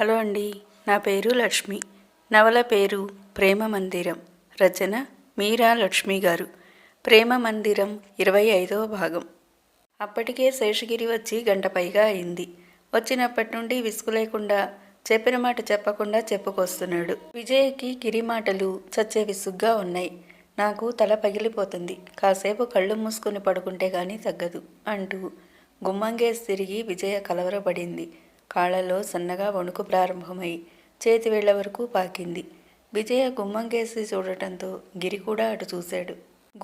Hello అండి నా పేరు లక్ష్మి. నవల పేరు ప్రేమ మందిరం. రచన మీరా లక్ష్మి గారు. ప్రేమ మందిరం ఇరవై ఐదవ భాగం. అప్పటికే శేషగిరి వచ్చి గంట పైగా అయింది. వచ్చినప్పటి నుండి విసుగు లేకుండా చెప్పిన మాట చెప్పకుండా చెప్పుకొస్తున్నాడు. విజయ్కి గిరి మాటలు చచ్చే విసుగ్గా ఉన్నాయి. నాకు తల పగిలిపోతుంది. కాసేపు కళ్ళు మూసుకుని పడుకుంటే కానీ తగ్గదు అంటూ గుమ్మంగేసి తిరిగి విజయ కలవరపడింది. కాళ్ళలో సన్నగా వణుకు ప్రారంభమై చేతి వేళ్ళ వరకు పాకింది. విజయ గుమ్మంకేసి చూడటంతో గిరి కూడా అటు చూశాడు.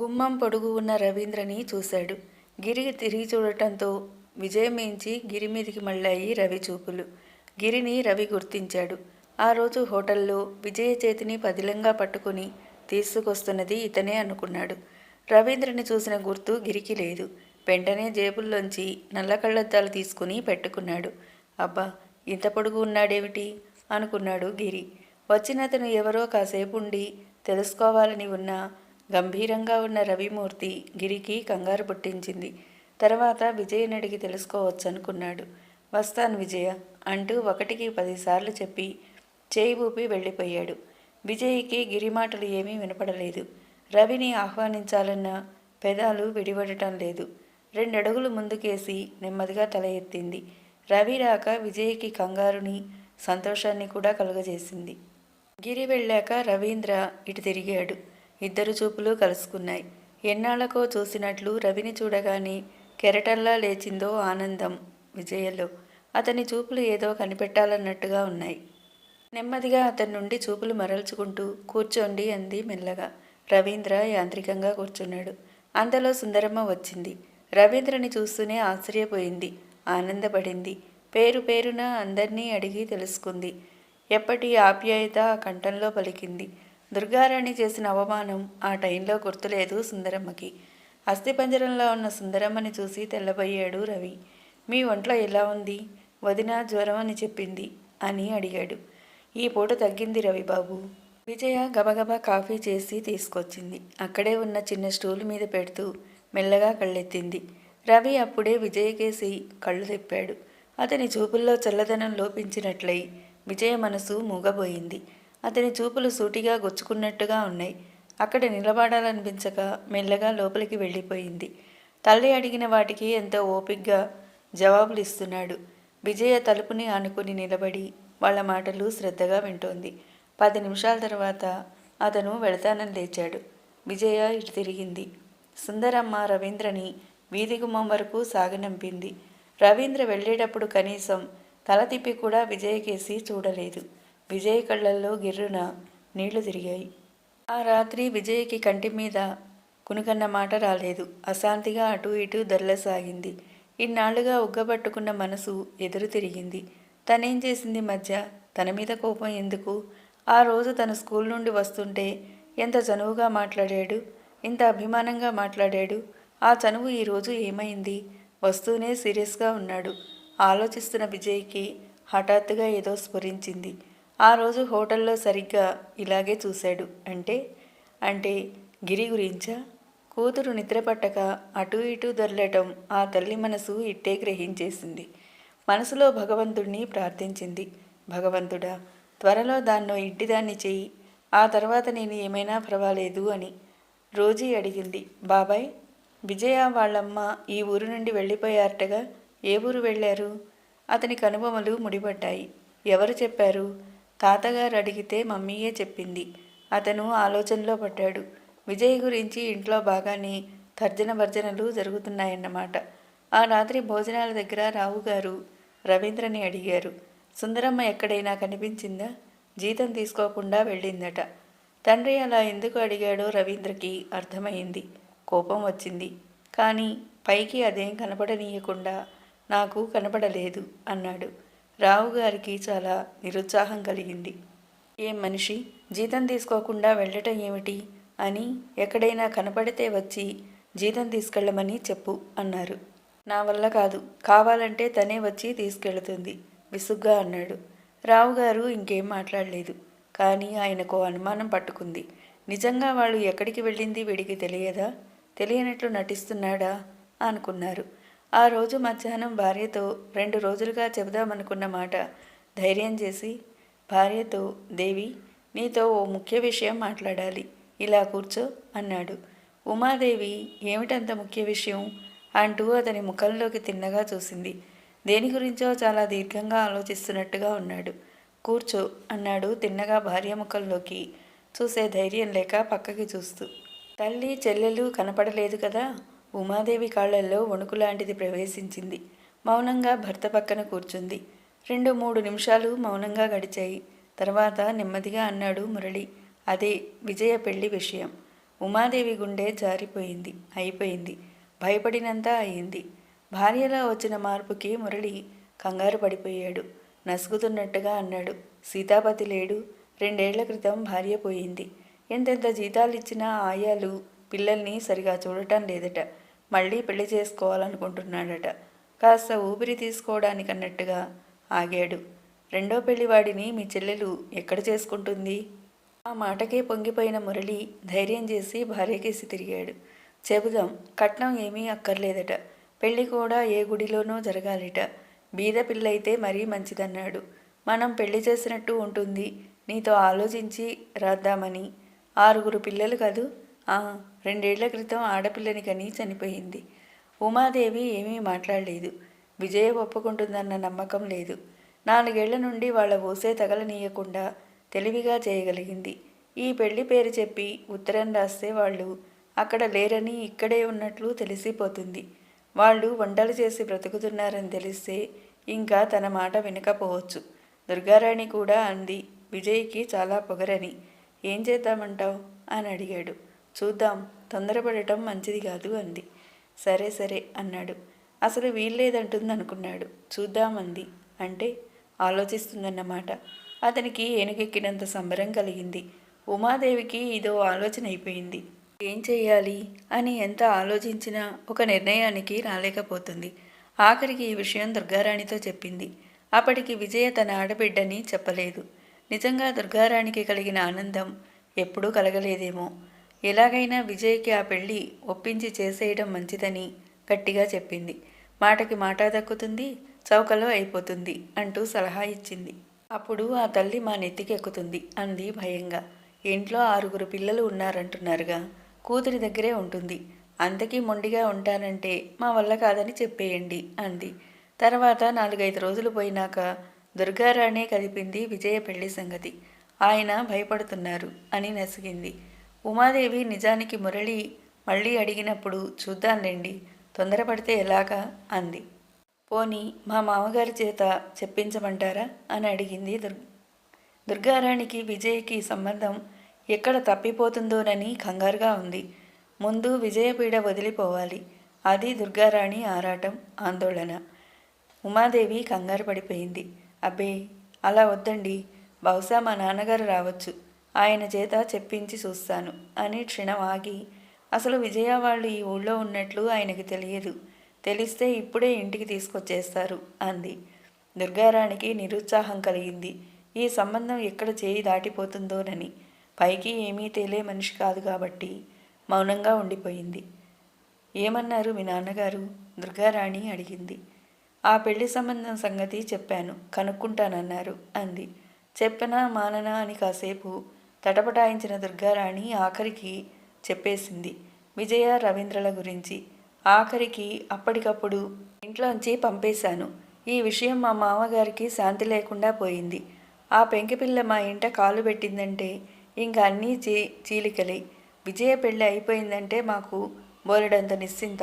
గుమ్మం పొడుగు ఉన్న రవీంద్రని చూశాడు. గిరి తిరిగి చూడటంతో విజయ మించి గిరి మీదికి మళ్ళాయి రవి చూపులు. గిరిని రవి గుర్తించాడు. ఆ రోజు హోటల్లో విజయ చేతిని పదిలంగా పట్టుకుని తీసుకొస్తున్నది ఇతనే అనుకున్నాడు. రవీంద్రని చూసిన గుర్తు గిరికి లేదు. వెంటనే జేబుల్లోంచి నల్ల కళ్ళద్దాలు తీసుకుని పెట్టుకున్నాడు. అబ్బా ఇంత పొడుగు ఉన్నాడేమిటి? అనుకున్నాడు గిరి. వచ్చినతను ఎవరో కాసేపు ఉండి తెలుసుకోవాలని ఉన్న గంభీరంగా ఉన్న రవిమూర్తి గిరికి కంగారు పుట్టించింది. తర్వాత విజయని అడిగి తెలుసుకోవచ్చు అనుకున్నాడు వస్తాను విజయ అంటూ ఒకటికి పదిసార్లు చెప్పి చేయి ఊపి వెళ్ళిపోయాడు. విజయ్కి గిరి మాటలు ఏమీ వినపడలేదు. రవిని ఆహ్వానించాలన్న పెదాలు విడిపడటం లేదు. రెండడుగులు ముందుకేసి నెమ్మదిగా తల ఎత్తింది. రవి రాక విజయ్కి కంగారుని సంతోషాన్ని కూడా కలుగజేసింది. గిరి వెళ్ళాక రవీంద్ర ఇటు తిరిగాడు. ఇద్దరు చూపులు కలుసుకున్నాయి. ఎన్నాళ్ళకో చూసినట్లు రవిని చూడగానే కెరటల్లా లేచిందో ఆనందం విజయలో. అతని చూపులు ఏదో కనిపెట్టాలన్నట్టుగా ఉన్నాయి. నెమ్మదిగా అతని నుండి చూపులు మరల్చుకుంటూ కూర్చోండి అంది మెల్లగా. రవీంద్ర యాంత్రికంగా కూర్చున్నాడు. అంతలో సుందరమ్మ వచ్చింది. రవీంద్రని చూస్తూనే ఆశ్చర్యపోయింది. ఆనందపడింది. పేరు పేరున అందరినీ అడిగి తెలుసుకుంది. ఎప్పటి ఆప్యాయత కంఠంలో పలికింది. దుర్గారాణి చేసిన అవమానం ఆ టైంలో గుర్తులేదు సుందరమ్మకి. అస్థిపంజరంలో ఉన్న సుందరమ్మని చూసి తెల్లబోయాడు రవి. మీ ఒంట్లో ఎలా ఉంది? వదిన జ్వరం అని చెప్పింది అని అడిగాడు. ఈ పూట తగ్గింది రవిబాబు. విజయ గబగబా కాఫీ చేసి తీసుకొచ్చింది. అక్కడే ఉన్న చిన్న స్టూల్ మీద పెడుతూ మెల్లగా కళ్ళెత్తింది. రవి అప్పుడే విజయకేసి కళ్ళు తిప్పాడు. అతని చూపుల్లో చల్లదనం లోపించినట్లయి విజయ మనసు మూగబోయింది. అతని చూపులు సూటిగా గుచ్చుకున్నట్టుగా ఉన్నాయి. అక్కడ నిలబడాలనిపించక మెల్లగా లోపలికి వెళ్ళిపోయింది. తల్లి అడిగిన వాటికి ఎంతో ఓపిగ్గా జవాబులు ఇస్తున్నాడు విజయ తలుపుని ఆనుకుని నిలబడి వాళ్ళ మాటలు శ్రద్ధగా వింటోంది. పది నిమిషాల తర్వాత అతను వెళతానని లేచాడు. విజయ ఇటు తిరిగింది. సుందరమ్మ రవీంద్రని వీధి గుమ్మం వరకు సాగనంపింది. రవీంద్ర వెళ్ళేటప్పుడు కనీసం తల తిప్పి కూడా విజయకేసి చూడలేదు. విజయ కళ్ళల్లో గిర్రున నీళ్ళు తిరిగాయి. ఆ రాత్రి విజయ్కి కంటి మీద కునుకన్న మాట రాలేదు. అశాంతిగా అటు ఇటు దొరలసాగింది. ఇన్నాళ్ళుగా ఉగ్గబట్టుకున్న మనసు ఎదురు తిరిగింది. తనేం చేసింది మధ్య? తన మీద కోపం ఎందుకు? ఆ రోజు తన స్కూల్ నుండి వస్తుంటే ఎంత చనువుగా మాట్లాడాడు? ఇంత అభిమానంగా మాట్లాడాడు? ఆ చనువు ఈరోజు ఏమైంది? వస్తూనే సీరియస్గా ఉన్నాడు. ఆలోచిస్తున్న విజయ్కి హఠాత్తుగా ఏదో స్ఫురించింది. ఆ రోజు హోటల్లో సరిగ్గా ఇలాగే చూశాడు. అంటే? అంటే గిరి గురించా? కూతురు నిద్రపట్టక అటు ఇటు దొరలటం ఆ తల్లి మనసు ఇట్టే గ్రహించేసింది. మనసులో భగవంతుడిని ప్రార్థించింది. భగవంతుడా త్వరలో దాన్నో ఇంటిదాన్ని చెయ్యి. ఆ తర్వాత నేను ఏమైనా పర్వాలేదు అని రోజీ అడిగింది. బాబాయ్ విజయ వాళ్ళమ్మ ఈ ఊరు నుండి వెళ్ళిపోయారటగా ఏ ఊరు వెళ్ళారు? అతని కనుబొమలు ముడిపడ్డాయి. ఎవరు చెప్పారు? తాతగారు అడిగితే మమ్మీయే చెప్పింది. అతను ఆలోచనలో పడ్డాడు. విజయ్ గురించి ఇంట్లో బాగానే తర్జన భర్జనలు జరుగుతున్నాయన్నమాట. ఆ రాత్రి భోజనాల దగ్గర రావుగారు రవీంద్రని అడిగారు. సుందరమ్మ ఎక్కడైనా కనిపించిందా? జీతం తీసుకోకుండా వెళ్ళిందట. తండ్రి అలా ఎందుకు అడిగాడో రవీంద్రకి అర్థమైంది. కోపం వచ్చింది. కానీ పైకి అదేం కనపడనీయకుండా నాకు కనపడలేదు అన్నాడు. రావు గారికి చాలా నిరుత్సాహం కలిగింది. ఏం మనిషి జీతం తీసుకోకుండా వెళ్ళటం ఏమిటి? అని ఎక్కడైనా కనపడితే వచ్చి జీతం తీసుకెళ్ళమని చెప్పు అన్నారు. నా వల్ల కాదు. కావాలంటే తనే వచ్చి తీసుకెళ్తుంది. విసుగ్గా అన్నాడు. రావు గారు ఇంకేం మాట్లాడలేదు. కానీ ఆయనకు అనుమానం పట్టుకుంది. నిజంగా వాళ్ళు ఎక్కడికి వెళ్ళింది వీడికి తెలియదా? తెలియనట్లు నటిస్తున్నాడా? అనుకున్నారు. ఆ రోజు మధ్యాహ్నం భార్యతో రెండు రోజులుగా చెబుదామనుకున్న మాట ధైర్యం చేసి భార్యతో దేవి నీతో ఓ ముఖ్య విషయం మాట్లాడాలి. ఇలా కూర్చో అన్నాడు. ఉమాదేవి ఏమిటంత ముఖ్య విషయం? అంటూ అతని ముఖంలోకి తిన్నగా చూసింది. దేని గురించో చాలా దీర్ఘంగా ఆలోచిస్తున్నట్టుగా ఉన్నాడు. కూర్చో అన్నాడు తిన్నగా భార్య ముఖంలోకి చూసే ధైర్యం లేక పక్కకి చూస్తూ. తల్లి చెల్లెలు కనపడలేదు కదా? ఉమాదేవి కాళ్ళల్లో వణుకు లాంటిది ప్రవేశించింది. మౌనంగా భర్త పక్కన కూర్చుంది. రెండు మూడు నిమిషాలు మౌనంగా గడిచాయి. తర్వాత నెమ్మదిగా అన్నాడు మురళి అదే విజయ పెళ్ళి విషయం. ఉమాదేవి గుండె జారిపోయింది అయిపోయింది. భయపడినంత అయింది. భార్యలో వచ్చిన మార్పుకి మురళి కంగారు పడిపోయాడు. నసుగుతున్నట్టుగా అన్నాడు. సీతాపతి లేడు. రెండేళ్ళ క్రితం భార్య పోయింది. ఎంతెంత జీతాలు ఇచ్చినా ఆయాలు పిల్లల్ని సరిగా చూడటం లేదట. మళ్ళీ పెళ్ళి చేసుకోవాలనుకుంటున్నాడట. కాస్త ఊపిరి తీసుకోవడానికన్నట్టుగా ఆగాడు. రెండో పెళ్ళివాడిని మీ చెల్లెలు ఎక్కడ చేసుకుంటుంది? ఆ మాటకే పొంగిపోయిన మురళి ధైర్యం చేసి భార్యకేసి తిరిగాడు. చెబుదాం కట్నం ఏమీ అక్కర్లేదట. పెళ్ళి కూడా ఏ గుడిలోనో జరగాలిట. బీద పిల్లయితే మరీ మంచిదన్నాడు. మనం పెళ్ళి చేసినట్టు ఉంటుంది. నీతో ఆలోచించి రాద్దామని ఆరుగురు పిల్లలు కదూ? రెండేళ్ళ క్రితం ఆడపిల్లని కని చనిపోయింది. ఉమాదేవి ఏమీ మాట్లాడలేదు. విజయ ఒప్పుకుంటుందన్న నమ్మకం లేదు. నాలుగేళ్ళ నుండి వాళ్ళ ఊసే తగలనీయకుండా తెలివిగా చేయగలిగింది. ఈ పెళ్ళి పేరు చెప్పి ఉత్తరం రాస్తే వాళ్ళు అక్కడ లేరని ఇక్కడే ఉన్నట్లు తెలిసిపోతుంది. వాళ్ళు వంటలు చేసి బ్రతుకుతున్నారని తెలిస్తే ఇంకా తన మాట వినకపోవచ్చు. దుర్గారాణి కూడా అంది విజయ్కి చాలా పొగరని. ఏం చేద్దామంటావు? అని అడిగాడు. చూద్దాం తొందరపడటం మంచిది కాదు అంది. సరే సరే అన్నాడు. అసలు వీల్లేదంటుందనుకున్నాడు చూద్దామంది అంటే ఆలోచిస్తుందన్నమాట. అతనికి ఏనుగెక్కినంత సంబరం కలిగింది. ఉమాదేవికి ఇదో ఆలోచన అయిపోయింది. ఏం చేయాలి? అని ఎంత ఆలోచించినా ఒక నిర్ణయానికి రాలేకపోతుంది. ఆఖరికి ఈ విషయం దుర్గారాణితో చెప్పింది. అప్పటికి విజయ తన ఆడబిడ్డని చెప్పలేదు. నిజంగా దుర్గారాణికి కలిగిన ఆనందం ఎప్పుడూ కలగలేదేమో. ఎలాగైనా విజయ్కి ఆ పెళ్ళి ఒప్పించి చేసేయడం మంచిదని గట్టిగా చెప్పింది. మాటకి మాట దక్కుతుంది చౌకలో అయిపోతుంది అంటూ సలహా ఇచ్చింది. అప్పుడు ఆ తల్లి మా నెత్తికెక్కుతుంది అంది భయంగా. ఇంట్లో ఆరుగురు పిల్లలు ఉన్నారంటున్నారుగా. కూతురి దగ్గరే ఉంటుంది. అంతకీ మొండిగా ఉంటానంటే మా వల్ల కాదని చెప్పేయండి అంది. తర్వాత నాలుగైదు రోజులు పోయినాక దుర్గారాణే కలిపింది విజయ పెళ్ళి సంగతి. ఆయన భయపడుతున్నారు అని నసిగింది. ఉమాదేవి నిజానికి మురళి మళ్ళీ అడిగినప్పుడు చూద్దాంలేండి తొందరపడితే ఎలాగా? అంది. పోని మా మామగారి చేత చెప్పించమంటారా? అని అడిగింది దుర్ దుర్గారాణికి విజయ్కి సంబంధం ఎక్కడ తప్పిపోతుందోనని కంగారుగా ఉంది. ముందు విజయపీడ వదిలిపోవాలి. అది దుర్గారాణి ఆరాటం ఆందోళన. ఉమాదేవి కంగారు పడిపోయింది. అబ్బే అలా వద్దండి. బహుశా మా నాన్నగారు రావచ్చు. ఆయన చేత చెప్పించి చూస్తాను అని క్షణం ఆగి అసలు విజయ వాళ్ళు ఈ ఊళ్ళో ఉన్నట్లు ఆయనకి తెలియదు. తెలిస్తే ఇప్పుడే ఇంటికి తీసుకొచ్చేస్తారు అంది. దుర్గారాణికి నిరుత్సాహం కలిగింది. ఈ సంబంధం ఎక్కడ చేయి దాటిపోతుందోనని. పైకి ఏమీ తేలే మనిషి కాదు కాబట్టి మౌనంగా ఉండిపోయింది. ఏమన్నారు మీ నాన్నగారు? దుర్గారాణి అడిగింది. ఆ పెళ్ళి సంబంధం సంగతి చెప్పాను. కనుక్కుంటానన్నారు. అంది. చెప్పనా మాననా అని కాసేపు తటపటాయించిన దుర్గారాణి ఆఖరికి చెప్పేసింది. విజయ రవీంద్రల గురించి. ఆఖరికి అప్పటికప్పుడు ఇంట్లోంచి పంపేశాను. ఈ విషయం మా మామగారికి శాంతి లేకుండా పోయింది. ఆ పెంకిపిల్ల మా ఇంట కాలు పెట్టిందంటే ఇంక అన్నీ చీ చీలికలే. విజయ పెళ్ళి అయిపోయిందంటే మాకు బోలెడంత నిశ్చింత.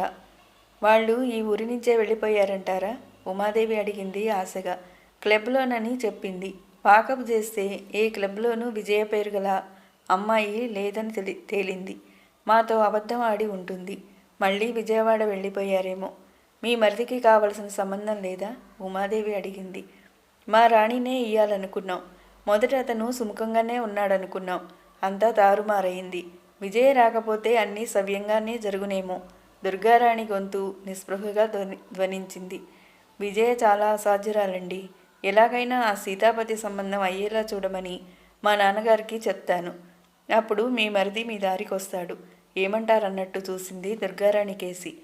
వాళ్ళు ఈ ఊరి నుంచే వెళ్ళిపోయారంటారా? ఉమాదేవి అడిగింది ఆశగా. క్లబ్లోనని చెప్పింది. వాకప్ చేస్తే ఏ క్లబ్లోనూ విజయ పేరు గల అమ్మాయి లేదని తెలి తేలింది. మాతో అబద్ధం ఆడి ఉంటుంది. మళ్ళీ విజయవాడ వెళ్ళిపోయారేమో. మీ మరిదికి కావలసిన సంబంధం లేదా? ఉమాదేవి అడిగింది. మా రాణినే ఇయ్యాలనుకున్నాం. మొదట అతను సుముఖంగానే ఉన్నాడనుకున్నాం. అంతా తారుమారైంది. విజయ రాకపోతే అన్నీ సవ్యంగానే జరుగునేమో. దుర్గారాణి గొంతు నిస్పృహగా ధ్వని ధ్వనించింది. విజయ చాలా అసాధ్యురాలండి. ఎలాగైనా ఆ సీతాపతి సంబంధం అయ్యేలా చూడమని మా నాన్నగారికి చెప్తాను. అప్పుడు మీ మరిది మీ దారికి వస్తాడు ఏమంటారన్నట్టు చూసింది దుర్గారాణి కేసి.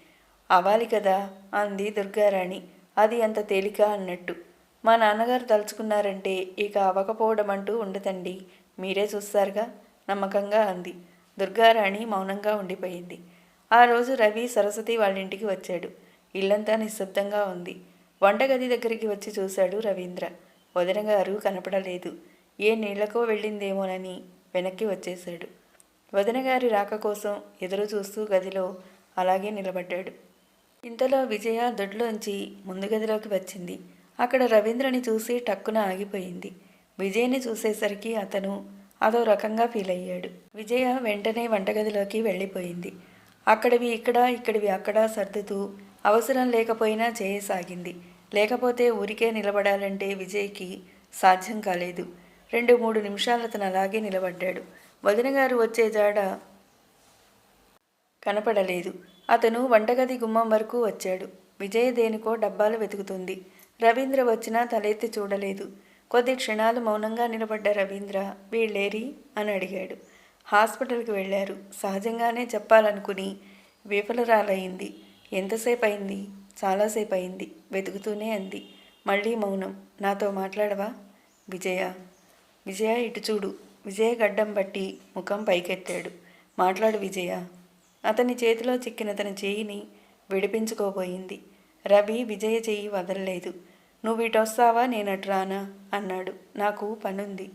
అవాలి కదా అంది దుర్గారాణి. అది అంత తేలిక అన్నట్టు. మా నాన్నగారు తలుచుకున్నారంటే ఇక అవ్వకపోవడం అంటూ ఉండదండి. మీరే చూస్తారుగా? నమ్మకంగా అంది. దుర్గారాణి మౌనంగా ఉండిపోయింది. ఆ రోజు రవి సరస్వతి వాళ్ళ ఇంటికి వచ్చాడు. ఇల్లంతా నిశ్శబ్దంగా ఉంది. వంటగది దగ్గరికి వచ్చి చూశాడు రవీంద్ర. వదిన గారు కనపడలేదు. ఏ నీళ్ళకో వెళ్ళిందేమోనని వెనక్కి వచ్చేశాడు. వదిన గారి రాక కోసం ఎదురు చూస్తూ గదిలో అలాగే నిలబడ్డాడు. ఇంతలో విజయ దొడ్లోంచి ముందు గదిలోకి వచ్చింది. అక్కడ రవీంద్రని చూసి టక్కున ఆగిపోయింది. విజయ్ని చూసేసరికి అతను అదో రకంగా ఫీల్ అయ్యాడు. విజయ వెంటనే వంటగదిలోకి వెళ్ళిపోయింది. అక్కడివి ఇక్కడ ఇక్కడివి అక్కడ సర్దుతూ అవసరం లేకపోయినా చేయసాగింది. లేకపోతే ఊరికే నిలబడాలంటే విజయ్కి సాధ్యం కాలేదు. రెండు మూడు నిమిషాలు అతను అలాగే నిలబడ్డాడు. వదిన గారు వచ్చే జాడ కనపడలేదు. అతను వంటగది గుమ్మం వరకు వచ్చాడు. విజయ్ దేనికో డబ్బాలు వెతుకుతుంది. రవీంద్ర వచ్చినా తలెత్తి చూడలేదు. కొద్ది క్షణాలు మౌనంగా నిలబడ్డ రవీంద్ర వీళ్ళేరి? అని అడిగాడు. హాస్పిటల్కి వెళ్ళారు. సహజంగానే చెప్పాలనుకుని విఫలరాలయ్యింది. ఎంతసేపు అయింది చాలాసేపు అయింది వెతుకుతూనే అంది. మళ్ళీ మౌనం. నాతో మాట్లాడవా? విజయ. విజయ ఇటు చూడు. విజయ గడ్డం బట్టి ముఖం పైకెత్తాడు. మాట్లాడు విజయ. అతని చేతిలో చిక్కిన తన చేయిని విడిపించుకోబోయింది. రవి విజయ చెయ్యి వదలలేదు. నువ్వు ఇటు వస్తావా నేను అటు రానా అన్నాడు. నాకు పనుంది.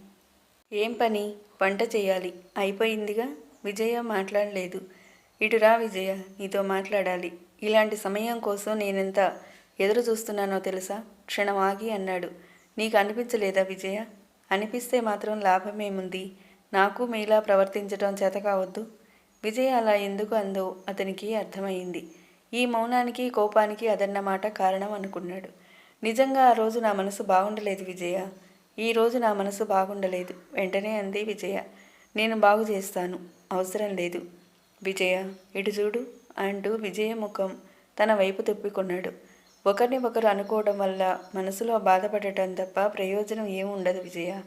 ఏం పని? వంట చేయాలి. అయిపోయిందిగా? విజయ మాట్లాడలేదు. ఇటురా విజయ. నీతో మాట్లాడాలి. ఇలాంటి సమయం కోసం నేనెంత ఎదురు చూస్తున్నానో తెలుసా? క్షణం ఆగి అన్నాడు. నీకు అనిపించలేదా విజయ? అనిపిస్తే మాత్రం లాభమేముంది? నాకు మీలా ప్రవర్తించడం చేత కావద్దు. విజయ అలా ఎందుకు అందో అతనికి అర్థమైంది ఈ మౌనానికి కోపానికి అదన్నమాట కారణం అనుకున్నాడు. నిజంగా ఆ రోజు నా మనసు బాగుండలేదు విజయ. ఈ రోజు నా మనసు బాగుండలేదు. వెంటనే అంది విజయ. నేను బాగు చేస్తాను. అవసరం లేదు. విజయ ఇటు చూడు. అంటూ విజయ ముఖం తన వైపు తిప్పుకున్నాడు. ఒకరిని ఒకరు అనుకోవడం వల్ల మనసులో బాధపడటం తప్ప ప్రయోజనం ఏముండదు విజయ.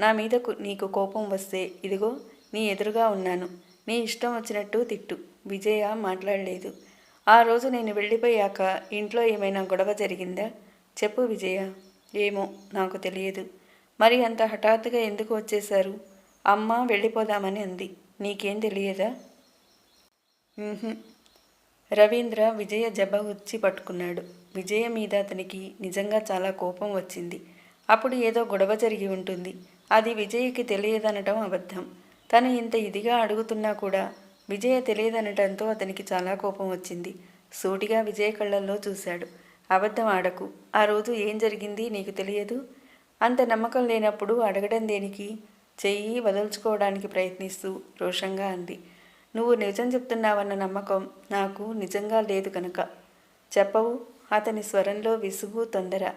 నా మీద నీకు కోపం వస్తే ఇదిగో నీ ఎదురుగా ఉన్నాను. నీ ఇష్టం వచ్చినట్టు తిట్టు. విజయ మాట్లాడలేదు. ఆ రోజు నేను వెళ్ళిపోయాక ఇంట్లో ఏమైనా గొడవ జరిగిందా? చెప్పు విజయ. ఏమో నాకు తెలియదు. మరి అంత హఠాత్తుగా ఎందుకు వచ్చేశారు? అమ్మ వెళ్ళిపోదామని అంది. నీకేం తెలియదా? రవీంద్ర విజయ జబ ఉచ్చి పట్టుకున్నాడు. విజయ మీద అతనికి నిజంగా చాలా కోపం వచ్చింది. అప్పుడు ఏదో గొడవ జరిగి ఉంటుంది. అది విజయ్కి తెలియదనటం అబద్ధం. తను ఇంత ఇదిగా అడుగుతున్నా కూడా విజయ తెలియదనటంతో అతనికి చాలా కోపం వచ్చింది. సూటిగా విజయ కళ్ళల్లో చూశాడు. అబద్ధం ఆడకు. ఆ రోజు ఏం జరిగింది నీకు తెలియదు? అంత నమ్మకం లేనప్పుడు అడగడం దేనికి? చెయ్యి వదల్చుకోవడానికి ప్రయత్నిస్తూ రోషంగా అంది. నువ్వు నిజం చెప్తున్నావన్న నమ్మకం నాకు నిజంగా లేదు కనుక చెప్పవు అతని స్వరంలో విసుగు తొందర.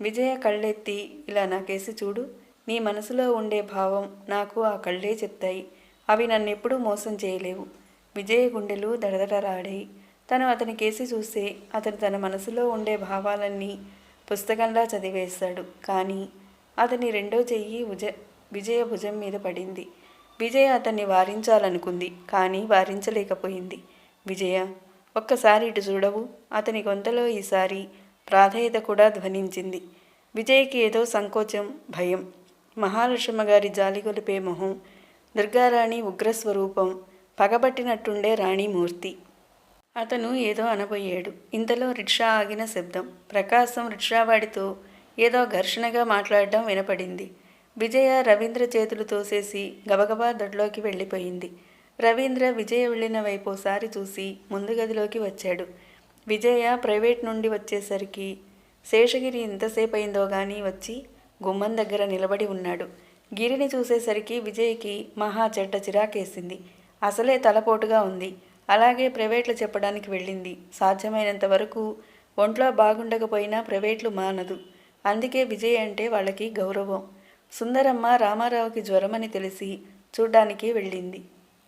విజయ కళ్ళెత్తి ఇలా నాకేసి చూడు. నీ మనసులో ఉండే భావం నాకు ఆ కళ్ళే చెప్తాయి. అవి నన్నెప్పుడూ మోసం చేయలేవు. విజయ గుండెలు దడదడరాడాయి. తను అతని కేసి చూస్తే అతను తన మనసులో ఉండే భావాలన్నీ పుస్తకంలా చదివేశాడు కానీ అతని రెండో చెయ్యి భుజ విజయ భుజం మీద పడింది. విజయ అతన్ని వారించాలనుకుంది కానీ వారించలేకపోయింది. విజయ ఒక్కసారి ఇటు చూడవు అతని గొంతలో ఈసారి ప్రాధేయత కూడా ధ్వనించింది. విజయ్కి ఏదో సంకోచం భయం. మహాలక్ష్మ గారి జాలిగొలిపే మొహం దుర్గారాణి ఉగ్రస్వరూపం పగబట్టినట్టుండే రాణిమూర్తి. అతను ఏదో అనబోయాడు. ఇంతలో రిక్షా ఆగిన శబ్దం. ప్రకాశం రిక్షావాడితో ఏదో ఘర్షణగా మాట్లాడడం వినపడింది. విజయ రవీంద్ర చేతులు తోసేసి గబగబా దొడ్లోకి వెళ్ళిపోయింది. రవీంద్ర విజయ వెళ్ళిన వైపు ఓసారి చూసి ముందు గదిలోకి వచ్చాడు. విజయ ప్రైవేట్ నుండి వచ్చేసరికి శేషగిరి ఎంతసేపు అయిందో కానీ వచ్చి గుమ్మం దగ్గర నిలబడి ఉన్నాడు. గిరిని చూసేసరికి విజయ్కి మహా చెడ్డ చిరాకేసింది. అసలే తలపోటుగా ఉంది. అలాగే ప్రైవేట్లు చెప్పడానికి వెళ్ళింది. సాధ్యమైనంత వరకు ఒంట్లో బాగుండకపోయినా ప్రైవేట్లు మానదు. అందుకే విజయ్ అంటే వాళ్ళకి గౌరవం. సుందరమ్మ రామారావుకి జ్వరమని తెలిసి చూడ్డానికి వెళ్ళింది.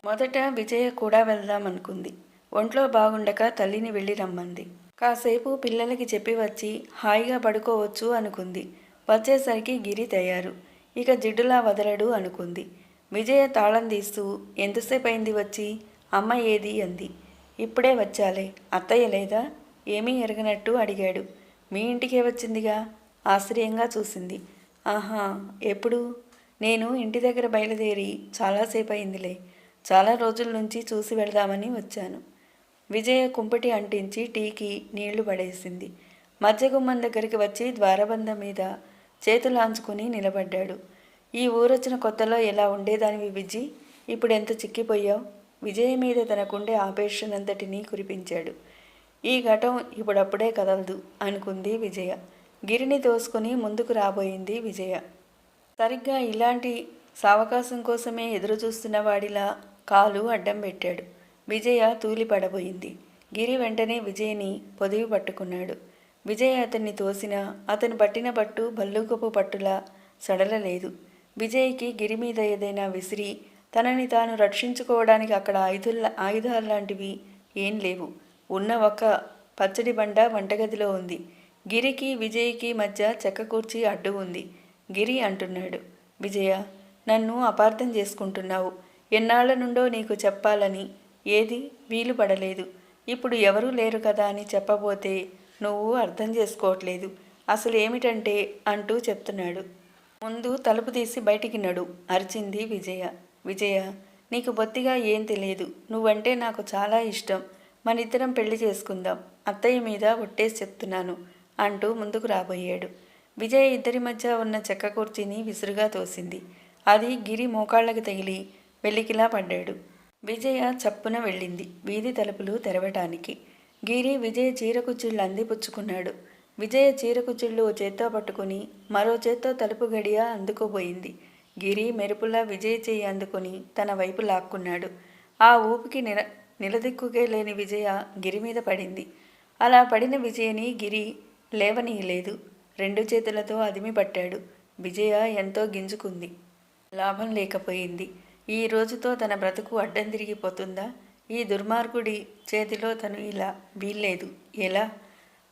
మొదట విజయ కూడా వెళ్దామనుకుంది. ఒంట్లో బాగుండక తల్లిని వెళ్ళి రమ్మంది. కాసేపు పిల్లలకి చెప్పి వచ్చి హాయిగా పడుకోవచ్చు అనుకుంది. వచ్చేసరికి గిరి తయారు. ఇక జిడ్డులా వదలడు అనుకుంది. విజయ తాళం తీస్తూ ఎంతసేపు అయింది వచ్చి? అమ్మ ఏది? అంది. ఇప్పుడే వచ్చాలే. అత్తయ్య లేదా? ఏమీ ఎరగనట్టు అడిగాడు. మీ ఇంటికే వచ్చిందిగా? ఆశ్చర్యంగా చూసింది. ఆహా ఎప్పుడు? నేను ఇంటి దగ్గర బయలుదేరి చాలాసేపు అయిందిలే చాలా రోజుల నుంచి చూసి వెళదామని వచ్చాను. విజయ కుంపటి అంటించి టీకి నీళ్ళు పడేసింది. మధ్యగుమ్మం దగ్గరికి వచ్చి ద్వారబంధం మీద చేతులాంచుకుని నిలబడ్డాడు. ఈ ఊరొచ్చిన కొత్తలో ఎలా ఉండేదానివి విజి? ఇప్పుడు ఎంత చిక్కిపోయావు? విజయ మీద తనకుండే ఆపేషనంతటినీ కురిపించాడు. ఈ ఘటం ఇప్పుడప్పుడే కదలదు అనుకుంది విజయ. గిరిని తోసుకుని ముందుకు రాబోయింది విజయ. సరిగ్గా ఇలాంటి సావకాశం కోసమే ఎదురు చూస్తున్న వాడిలా కాలు అడ్డం పెట్టాడు. విజయ తూలి పడబోయింది. గిరి వెంటనే విజయని పొదివి పట్టుకున్నాడు. విజయ్ అతన్ని తోసినా అతను పట్టిన పట్టు భల్లూకపు పట్టులా సడలలేదు. విజయ్కి గిరి మీద ఏదైనా విసిరి తనని తాను రక్షించుకోవడానికి అక్కడ ఆయుధుల ఆయుధాలు లాంటివి ఏం లేవు. ఉన్న ఒక పచ్చడి బండ వంటగదిలో ఉంది. గిరికి విజయ్కి మధ్య చెక్క కూర్చి అడ్డు ఉంది. గిరి అంటున్నాడు. విజయ నన్ను అపార్థం చేసుకుంటున్నావు. ఎన్నాళ్ళ నుండో నీకు చెప్పాలని. ఏది? వీలు పడలేదు. ఇప్పుడు ఎవరూ లేరు కదా అని చెప్పబోతే నువ్వు అర్థం చేసుకోవట్లేదు. అసలు ఏమిటంటే అంటూ చెప్తున్నాడు. ముందు తలుపు తీసి బయటికి నడు అరిచింది విజయ. విజయ నీకు బొత్తిగా ఏం తెలియదు. నువ్వంటే నాకు చాలా ఇష్టం. మనిద్దరం పెళ్ళి చేసుకుందాం. అత్తయ్య మీద ఒట్టేసి చెప్తున్నాను. అంటూ ముందుకు రాబోయాడు. విజయ్ ఇద్దరి మధ్య ఉన్న చెక్క కుర్చీని విసురుగా తోసింది. అది గిరి మోకాళ్ళకి తగిలి వెలికిలా పడ్డాడు. విజయ చప్పున వెళ్ళింది వీధి తలుపులు తెరవటానికి. గిరి విజయ చీరకుచ్చిళ్ళు అందిపుచ్చుకున్నాడు. విజయ చీరకుచ్చిళ్ళు ఓ చేత్తో పట్టుకుని మరో చేత్తో తలుపు గడియ అందుకోబోయింది. గిరి మెరుపులా విజయ్ చేయి అందుకుని తన వైపు లాక్కున్నాడు. ఆ ఊపికి నిర నిలదిక్కుకే లేని విజయ గిరి మీద పడింది. అలా పడిన విజయని గిరి లేవనీయలేదు. రెండు చేతులతో అదిమి పట్టాడు. విజయ ఎంతో గింజుకుంది. లాభం లేకపోయింది. ఈ రోజుతో తన బ్రతుకు అడ్డం తిరిగిపోతుందా? ఈ దుర్మార్గుడి చేతిలో తను ఇలా వీల్లేదు. ఎలా?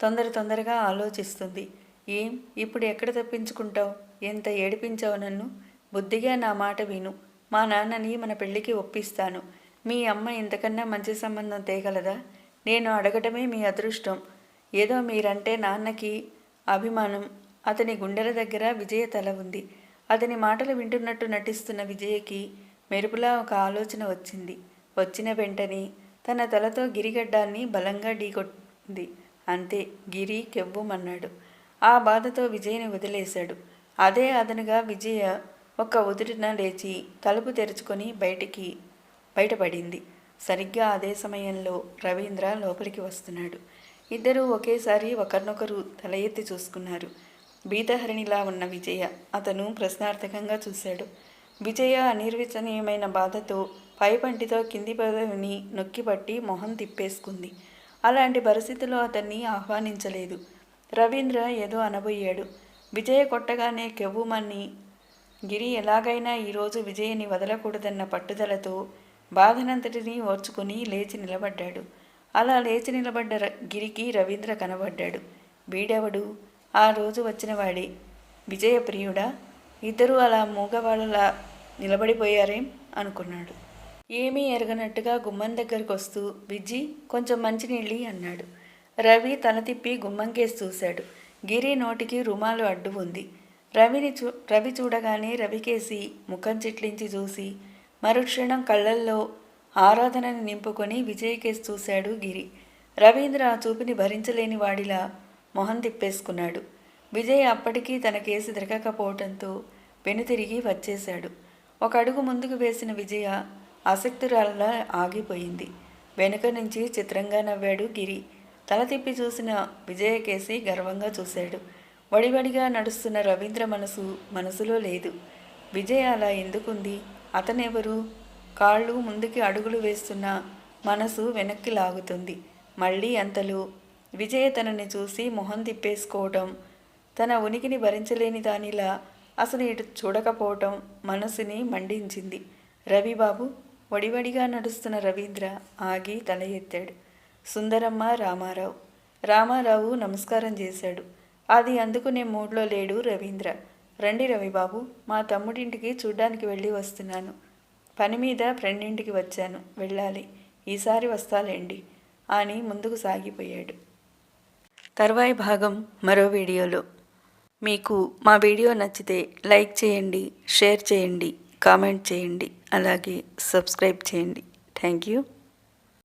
తొందర తొందరగా ఆలోచిస్తుంది. ఏం? ఇప్పుడు ఎక్కడ తప్పించుకుంటావు? ఎంత ఏడిపించావు నన్ను? బుద్ధిగా నా మాట విను. మా నాన్నని మన పెళ్ళికి ఒప్పిస్తాను. మీ అమ్మ ఇంతకన్నా మంచి సంబంధం తేగలదా? నేను అడగటమే మీ అదృష్టం. ఏదో మీరంటే నాన్నకి అభిమానం. అతని గుండెల దగ్గర విజయ తల ఉంది. అతని మాటలు వింటున్నట్టు నటిస్తున్న విజయకి మెరుపులా ఒక ఆలోచన వచ్చింది. వచ్చిన వెంటనే తన తలతో గిరిగడ్డాన్ని బలంగా ఢీకొట్టింది. అంతే గిరి కెవ్వుమన్నాడు. ఆ బాధతో విజయ్ని వదిలేశాడు. అదే అదనుగా విజయ ఒక్క ఉదుటిన లేచి తలుపు తెరుచుకొని బయటికి బయటపడింది. సరిగ్గా అదే సమయంలో రవీంద్ర లోపలికి వస్తున్నాడు. ఇద్దరూ ఒకేసారి ఒకరినొకరు తల ఎత్తి చూసుకున్నారు. బీతహరిణిలా ఉన్న విజయ అతను ప్రశ్నార్థకంగా చూశాడు. విజయ అనిర్వచనీయమైన బాధతో పైపంటితో కింది పదవిని నొక్కిపట్టి మొహం తిప్పేసుకుంది. అలాంటి పరిస్థితిలో అతన్ని ఆహ్వానించలేదు. రవీంద్ర ఏదో అనబోయాడు. విజయ కొట్టగానే కెవ్వుమని గిరి ఎలాగైనా ఈరోజు విజయని వదలకూడదన్న పట్టుదలతో బాధనంతటినీ ఓర్చుకుని లేచి నిలబడ్డాడు. అలా లేచి నిలబడ్డ గిరికి రవీంద్ర కనబడ్డాడు. వీడెవడు? ఆ రోజు వచ్చినవాడే విజయప్రియుడా? ఇద్దరూ అలా మూగవాళ్ళలా నిలబడిపోయారేం? అనుకున్నాడు. ఏమీ ఎరగనట్టుగా గుమ్మం దగ్గరకు వస్తూ విజ్జి కొంచెం మంచినీళ్ళి అన్నాడు. రవి తల తిప్పి గుమ్మంకేసి చూశాడు. గిరి నోటికి రుమాలు అడ్డు ఉంది. రవిని చూ రవి చూడగానే రవికేసి ముఖం చిట్లించి చూసి మరుక్షణం కళ్ళల్లో ఆరాధనని నింపుకొని విజయ్కేసి చూశాడు గిరి. రవీంద్ర ఆ చూపుని భరించలేని వాడిలా మొహం తిప్పేసుకున్నాడు. విజయ్ అప్పటికీ తన కేసు తిరగకపోవడంతో వెనుతిరిగి వచ్చేశాడు. ఒక అడుగు ముందుకు వేసిన విజయ ఆసక్తురాలలా ఆగిపోయింది. వెనుక నుంచి చిత్రంగా నవ్వాడు గిరి. తల తిప్పి చూసిన విజయ కేసి గర్వంగా చూశాడు. వడివడిగా నడుస్తున్న రవీంద్ర మనసు మనసులో లేదు. విజయ అలా ఎందుకుంది? అతనెవరు? కాళ్ళు ముందుకి అడుగులు వేస్తున్న మనసు వెనక్కి లాగుతుంది. మళ్ళీ అంతలో విజయ తనని చూసి మొహం తిప్పేసుకోవటం తన ఉనికిని భరించలేని దానిలా అసలు ఇటు చూడకపోవటం మనసుని మండించింది. రవిబాబు వడివడిగా నడుస్తున్న రవీంద్ర ఆగి తల ఎత్తాడు. సుందరమ్మ రామారావు. రామారావు నమస్కారం చేశాడు. అది అందుకునే మూడ్లో లేడు రవీంద్ర. రండి రవిబాబు మా తమ్ముడింటికి చూడ్డానికి వెళ్ళి వస్తున్నాను. పని మీద ఫ్రెండింటికి వచ్చాను. వెళ్ళాలి. ఈసారి వస్తాలేండి. అని ముందుకు సాగిపోయాడు. తర్వాయి భాగం మరో వీడియోలో. మీకు మా వీడియో నచ్చితే లైక్ చేయండి షేర్ చేయండి కామెంట్ చేయండి అలాగే సబ్స్క్రైబ్ చేయండి. Thank you.